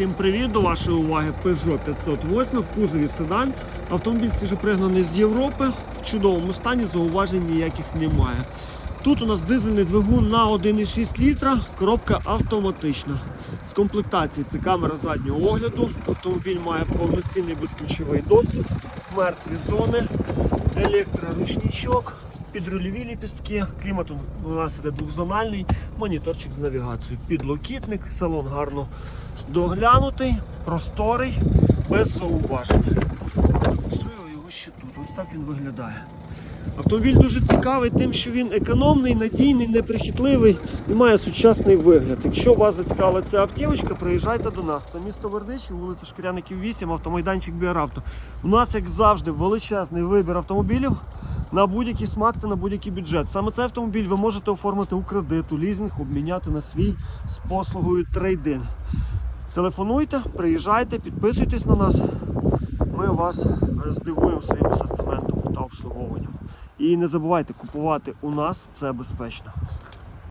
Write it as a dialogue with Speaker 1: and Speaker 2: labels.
Speaker 1: Всім привіт! До вашої уваги Peugeot 508 в кузові седан. Автомобіль свіжопригнаний з Європи. В чудовому стані зауважень ніяких немає. Тут у нас дизельний двигун на 1,6 літра, коробка автоматична. З комплектації це камера заднього огляду. Автомобіль має повноцінний безключовий доступ, мертві зони, електроручничок, підрульові ліпістки, клімат у нас іде двохзональний, моніторчик з навігацією, підлокітник, салон гарно доглянутий, просторий, без зауважень. Строїв його ще тут. Ось так він виглядає. Автомобіль дуже цікавий тим, що він економний, надійний, неприхітливий і має сучасний вигляд. Якщо вас зацікавила ця автівочка, приїжджайте до нас. Це місто Вердичів, вулиця Шкіряників 8, автомайданчик Біаравто. У нас, як завжди, величезний вибір автомобілів на будь-який смак та на будь-який бюджет. Саме цей автомобіль ви можете оформити у кредит, у лізинг, обміняти на свій з послугою трейдин. Телефонуйте, приїжджайте, підписуйтесь на нас. Ми вас здивуємо своїм асортиментом та обслуговуванням. І не забувайте купувати у нас це безпечно.